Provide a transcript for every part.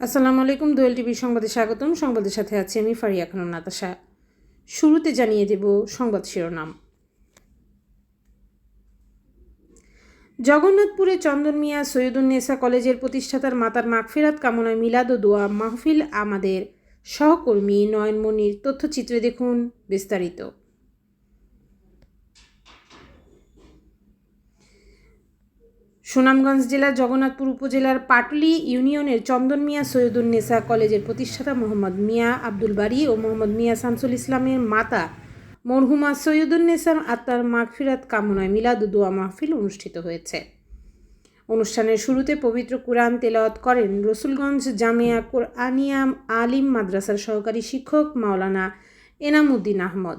আসসালামু আলাইকুম, দোয়েল টিভি সংবাদে স্বাগতম। সংবাদের সাথে আছি আমি ফারিয়া খানম নাতাশা। শুরুতে জানিয়ে দেব সংবাদ শিরোনাম। জগন্নাথপুরে চন্দন মিয়া সৈয়দুন্নেসা কলেজের প্রতিষ্ঠাতার মাতার মাগফিরাত কামনায় মিলাদ ও দোয়া মাহফিল আমাদের সহকর্মী নয়নমণির। তথ্যচিত্রে দেখুন বিস্তারিত। সুনামগঞ্জ জেলার জগন্নাথপুর উপজেলার পাটলি ইউনিয়নের চন্দন মিয়া সৈয়দুন্নেসা কলেজের প্রতিষ্ঠাতা মোহাম্মদ মিয়া আব্দুল বারী ও মোহাম্মদ মিয়া শামসুল ইসলামের মাতা মরহুমা সৈয়দুন্নেসার আত্মার মাগফিরাত কামনায় মিলাদ ও দোয়া মাহফিল অনুষ্ঠিত হয়েছে। অনুষ্ঠানের শুরুতে পবিত্র কুরআন তেলাওয়াত করেন রসুলগঞ্জ জামিয়া কোরআনিয়া আলিম মাদ্রাসার সহকারী শিক্ষক মাওলানা এনামুদ্দিন আহমদ।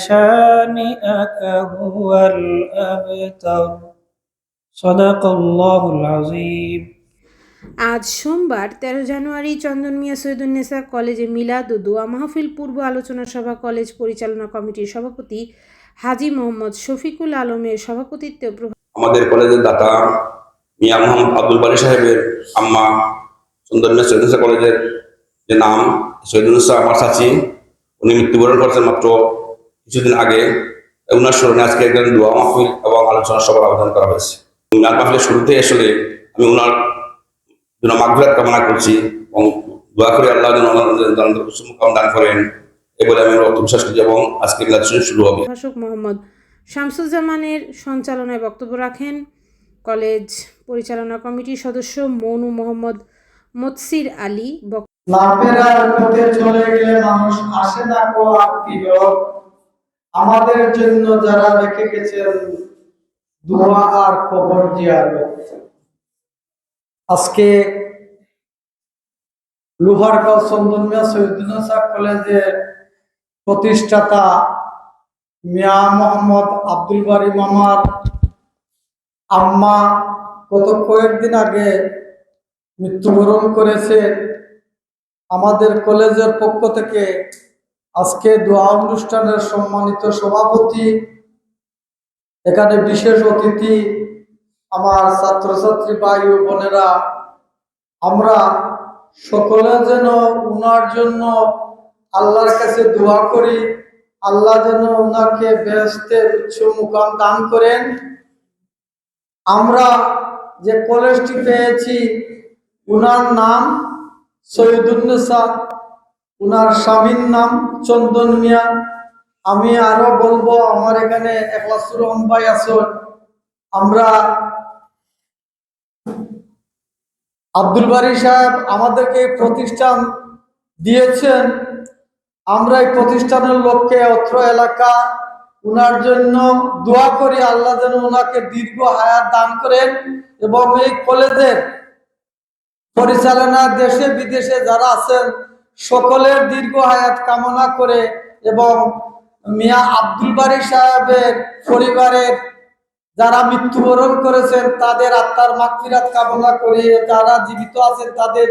شانئك هو الأبتر صدق الله العظيم আজ সোমবার তেরো জানুয়ারি চন্দন মিয়া সৈয়দুন্নেসা কলেজে মিলাদ ও দোয়া মাহফিল পূর্ব আলোচনা সভা কলেজ পরিচালনা কমিটির সভাপতি হাজি মোহাম্মদ শফিকুল আলমের সভাপতিত্বে প্রধান আমাদের কলেজের দাতা মিয়া মোহাম্মদ আব্দুল বারি সাহেবের আম্মা সুন্দরমিয়া সৈয়দুসা কলেজের যে নাম সৈয়দুসা আমার চাচি উনি মৃত্যুবরণ করেছেন মাত্র কিছুদিন আগে উনার স্মরণে আজকে একজন দোয়া মাহফিল এবং আলোচনা সভার আবেদন করা হয়েছে। উনার মাহফিলের শুরুতে আসলে আমি উনার জন্য মাগফিরাত কামনা করছি এবং দোয়া করে আল্লাহ দান করেন। এ বলে আমি আমার বিশ্বাস করছি এবং আজকে মিলাদ শুরু হবে। প্রভাষক মোহাম্মদ শামসুজ্জামানের সঞ্চালনায় বক্তব্য রাখেন কলেজ পরিচালনা কমিটির সদস্য মনু মোহাম্মদ মতসির আলী বক্তব্য লাভেরার পথে চলে গেলে মানুষ আসে না কো আত্মীয় আমাদের জন্য যারা রেখে গেছেন, দোয়া আর কবর জিয়ারত আজকে লোহারগাঁও চন্দনমিয়া সৈয়দুল কলেজের প্রতিষ্ঠাতা মিয়া মোহাম্মদ আব্দুল বারি মামার আম্মা গত কয়েকদিন আগে মৃত্যুবরণ করেছে। আমাদের কলেজের পক্ষ থেকে আজকে দোয়া অনুষ্ঠানের সম্মানিত সভাপতি এখানে বিশেষ অতিথি, আমার ছাত্রছাত্রী ভাই ও বোনেরা, আমরা সকলে যেন উনার জন্য আল্লাহর কাছে দোয়া করি। আল্লাহ যেন ওনাকে বেহেস্তের উচ্চ মুকাম দান করেন। আমরা যে কলেজটি পেয়েছি, উনার নাম সৈয়দুন্নেসা উনার স্বামীর নাম চন্দন মিয়া, আমি আরও বলব, আমার এখানে একলাসুর রহমান ভাই আছেন আমরা আব্দুল বারি সাহেব আমাদেরকে প্রতিষ্ঠান দিয়েছেন। আমরা এই প্রতিষ্ঠানের লোককে অত্র এলাকা, উনার জন্য দোয়া করি, আল্লাহ যেন ওনাকে দীর্ঘ হায়াত দান করেন এবং এই কলেজের পরিচালনা দেশে বিদেশে যারা আছেন সকলের দীর্ঘ হায়াত কামনা করে এবং মিয়া আব্দুল বারি সাহেবের পরিবারের যারা মৃত্যুবরণ করেছেন তাদের আত্মার মাগফিরাত কামনা করে যারা জীবিত আছেন তাদের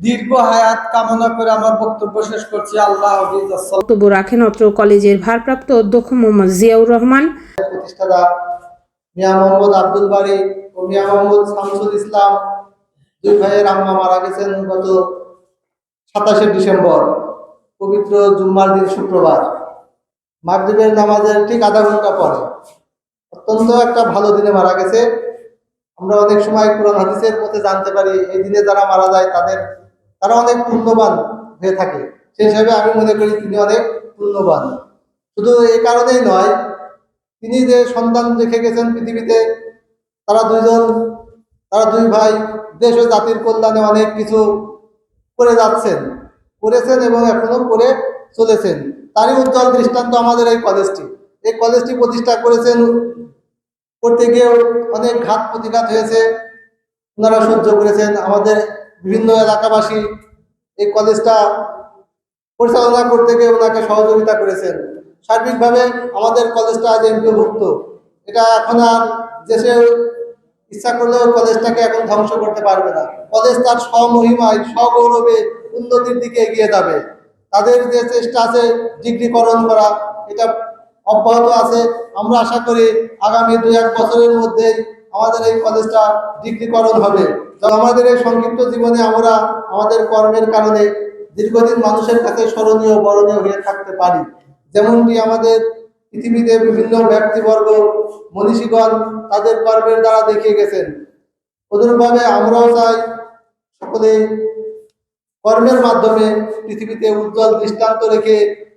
দীর্ঘ হায়াত কামনা করে আমার বক্তব্য শেষ করছি। আল্লাহ হাফিজ আসসালাম বক্তব্য রাখেন অত্র কলেজের ভারপ্রাপ্ত অধ্যক্ষ মোহাম্মদ জিয়াউর রহমান। প্রতিষ্ঠাতা মিয়া মোহাম্মদ আব্দুল বাড়ি ও মিয়া মোহাম্মদ শামসুল ইসলাম দুই ভাইয়ের আম্মা মারা গেছেন গত সাতাশে ডিসেম্বর, পবিত্র জুম্মার দিন শুক্রবার। মাগরিবের নামাজের ঠিক আধা ঘণ্টা পরে। অত্যন্ত একটা ভালো দিনে মারা গেছে। আমরা অনেক সময় কোরআন হাদিসের পথে জানতে পারি, এই দিনে যারা মারা যায় তাদের, তারা অনেক পুণ্যবান হয়ে থাকে। সেই হিসাবে আমি মনে করি তিনি অনেক পুণ্যবান। শুধু এই কারণেই নয়, তিনি যে সন্তান রেখে গেছেন পৃথিবীতে, তারা দুইজন, তারা দুই ভাই, দেশ ও জাতির কল্যাণে অনেক কিছু করে যাচ্ছেন, করেছেন এবং এখনও করে চলেছেন। তারই উজ্জ্বল দৃষ্টান্ত আমাদের এই কলেজটি। এই কলেজটি প্রতিষ্ঠা করেছেন, করতে গিয়ে অনেক ঘাত প্রতিঘাত হয়েছে। ওনারা সহ্য করেছেন। আমাদের বিভিন্ন এলাকাবাসী এই কলেজটা পরিচালনা করতে গিয়ে ওনাকে সহযোগিতা করেছেন। সার্বিকভাবে আমাদের কলেজটা আজ এমপিভুক্ত। এটা এখন আর দেশে ইচ্ছা করলেও কলেজটাকে এখন ধ্বংস করতে পারবে না। কলেজ তার স্বমহিমায়, স্বগৌরবে উন্নতির দিকে এগিয়ে যাবে। তাদের যে চেষ্টা আছে ডিগ্রিকরণ করা, এটা অব্যাহত আছে। আমরা আশা করি আগামী দু এক বছরের মধ্যেই আমাদের এই কলেজটা ডিগ্রিকরণ হবে। আমাদের এই সংক্ষিপ্ত জীবনে আমরা আমাদের কর্মের কারণে দীর্ঘদিন মানুষের কাছে স্মরণীয়, বরণীয় হয়ে থাকতে পারি। যেমনটি আমাদের পৃথিবীতে বিভিন্ন ব্যক্তিবর্গ, মনীষীগণ তাদের কর্মের দ্বারা দেখিয়ে গেছেন। অনুরূপভাবে আমরাও চাই সকলে কর্মের মাধ্যমে পৃথিবীতে উজ্জ্বল দৃষ্টান্ত রেখে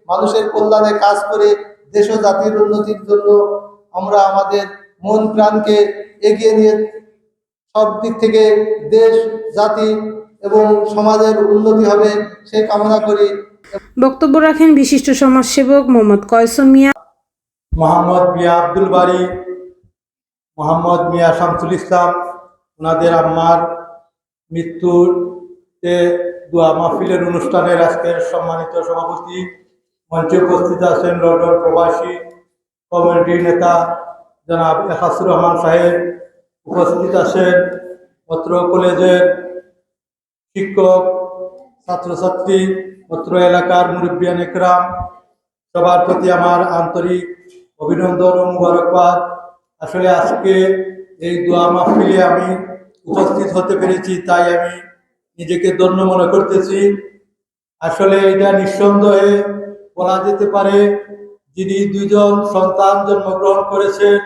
মানুষের কল্যাণে কাজ করে দেশ ও জাতির উন্নতির জন্য আমরা আমাদের মন প্রাণকে এগিয়ে নিয়ে সব দিক থেকে দেশ, জাতি এবং সমাজের উন্নতি হবে সেই কামনা করি। বক্তব্য রাখেন বিশিষ্ট সমাজসেবক মোহাম্মদ কয়সন মিয়া। মোহাম্মদ মিয়া আব্দুল বাড়ি মোহাম্মদ মিয়া শামসুল ইসলাম, ওনাদের আম্মার মৃত্যুতে দোয়া মাহফিলের অনুষ্ঠানের আজকের সম্মানিত সভাপতি মঞ্চে উপস্থিত আছেন লন্ডন প্রবাসী কমিউনিটি নেতা জনাব একাসুর রহমান সাহেব। উপস্থিত আছেন অত্র কলেজের শিক্ষক, ছাত্রছাত্রী অত্র এলাকার মুরব্বিয়ান একরাম। সবার প্রতি আমার আন্তরিক অভিনন্দন ও মুবারকবাদ। আসলে আজকে এই দোয়া মাহফিলে আমি উপস্থিত হতে পেরেছি, তাই আমি নিজেকে ধন্য মনে করতেছি। আসলে এটা নিঃসন্দেহে বলা যেতে পারে, যিনি দুইজন সন্তান জন্মগ্রহণ করেছেন,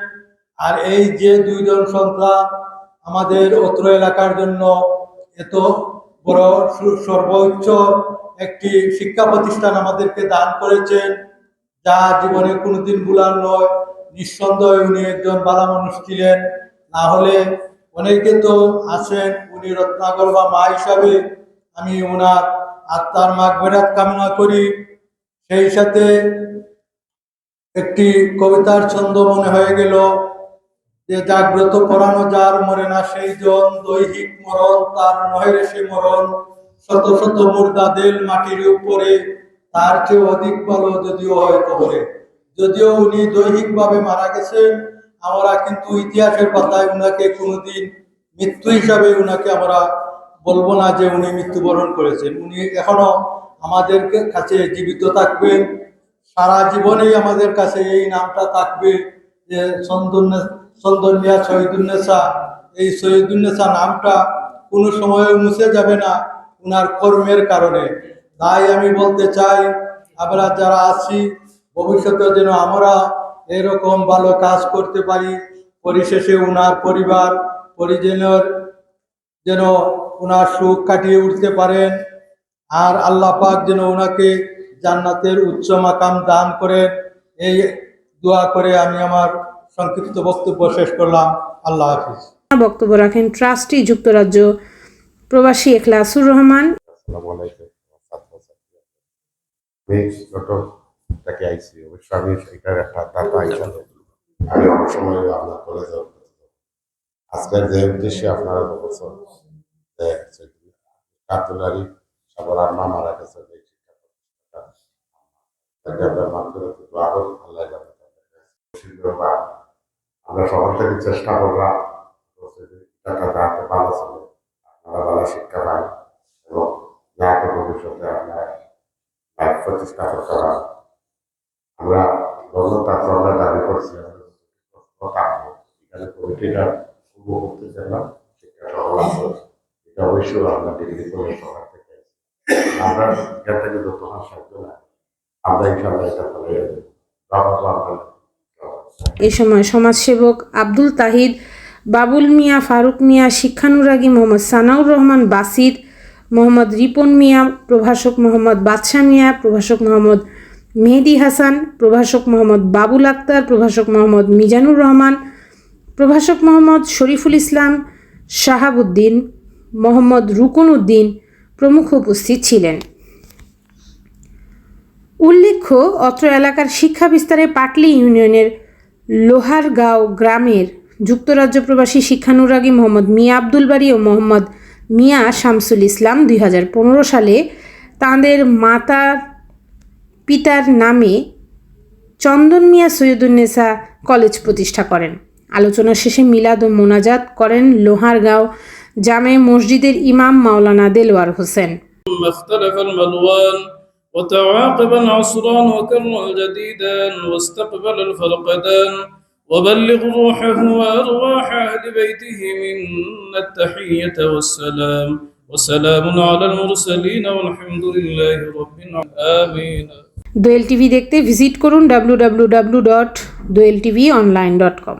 আর এই যে দুইজন সন্তান আমাদের অত্র এলাকার জন্য এত বড় সর্বোচ্চ একটি শিক্ষা প্রতিষ্ঠান আমাদেরকে দান করেছেন যা জীবনে কোনোদিন ভুলার নয়, নিঃসন্দেহে উনি একজন ভালো মানুষ ছিলেন। না হলে অনেকে তো আছেন, উনি রত্নাগর বা মা হিসাবে আমি ওনার আত্মার মাগ বেরাত কামনা করি। সেই সাথে একটি কবিতার ছন্দ মনে হয়ে গেল, যে জাগ্রত পরানো যার মরে না সেই জন, দৈহিক মরণ তার নহের সে মরণ। শত শত মুর্দাদেল মাটির উপরে তার চেয়ে অধিক ভালো যদিও হয় কবরে। যদিও উনি দৈহিকভাবে মারা গেছেন, আমরা কিন্তু ইতিহাসের পাতায় উনাকে কোনোদিন মৃত্যু হিসাবে উনাকে আমরা বলব না যে উনি মৃত্যুবরণ করেছেন। উনি এখনও আমাদের কাছে জীবিত থাকবেন। সারা জীবনেই আমাদের কাছে এই নামটা থাকবে যে সন্দন্য শহীদুন্নেসা এই শহীদুন্নেসা নামটা কোনো সময় মুছে যাবে না উনার কর্মের কারণে। তাই আমি বলতে চাই আমরা যারা আছি ভবিষ্যতে যেন আমরা এরকম ভালো কাজ করতে পারি পরিশেষে উনার পরিবার পরিজনের যেন ওনার সুখ কাটিয়ে উঠতে পারেন আর আল্লাহ পাক যেন ওনাকে জান্নাতের উচ্চ মাকাম দান করে এই দোয়া করে আমি আমার সংক্ষিপ্ত বক্তব্য শেষ করলাম। আল্লাহ হাফিজ। বক্তব্য রাখেন ট্রাস্টি যুক্তরাজ্য প্রবাসী এখলাসুর রহমান। আসসালামু আলাইকুম। ছাত্রছাত্রী আমি ছোটটাকে আইসি, অবশ্য আমি এটার একটা দাতা হিসাবে। আমি অনেক সময় আপনার কলেজে আজকের যে উদ্দেশ্যে আপনারা বলছেন যে কাতুলারি সবার আম্মা মারা গেছে। আমরা সবার থেকে চেষ্টা করলাম ভালো ছিল আপনারা ভালো শিক্ষা পান এবং যাতে ভবিষ্যতে প্রতিষ্ঠা করতে পারেন আমরা গণতান্ত্র আমরা দাবি করছি এখানে কমিটিটা সফল আছে এটা অবশ্যই আমরা ডিগ্রি করে সবার থেকে আমরা এখান থেকে সাহায্য না, আমরা ইনশাল্লাহ এটা এ সময় সমাজসেবক আব্দুল তাহিদ, বাবুল মিয়া, ফারুক মিয়া, শিক্ষানুরাগী মোহাম্মদ সানাউর রহমান বাসির মোহাম্মদ রিপন মিয়া, প্রভাষক মোহাম্মদ বাদশাহ মিয়া, প্রভাষক মোহাম্মদ মেহেদি হাসান, প্রভাষক মোহাম্মদ বাবুল আক্তার, প্রভাষক মোহাম্মদ মিজানুর রহমান, প্রভাষক মোহাম্মদ শরীফুল ইসলাম, শাহাবুদ্দিন, মোহাম্মদ রুকন উদ্দিন প্রমুখ উপস্থিত ছিলেন। উল্লেখ্য, অত্র এলাকার শিক্ষা বিস্তারে পাটলি ইউনিয়নের লোহারগাঁও গ্রামের যুক্তরাজ্য প্রবাসী শিক্ষানুরাগী মোহাম্মদ মিয়া আব্দুল বাড়ি ও মোহাম্মদ মিয়া শামসুল ইসলাম দুই সালে তাঁদের মাতার পিতার নামে চন্দন মিয়া সৈয়দুন্নেসা কলেজ প্রতিষ্ঠা করেন আলোচনা শেষে মিলাদ ও মোনাজাত করেন লোহারগাঁও জামে মসজিদের ইমাম মাওলানা দেলোয়ার হোসেন ثم اختلف الألوان وتعاقب العصران وكر الجديدان واستقبل الفرقدان وبلغ روحه وأرواح أهل بيته منا التحية والسلام وسلام على المرسلين والحمد لله رب العالمين آمين দোয়েল টিভি দেখতে ভিজিট করুন W W W dot Doel TV online dot com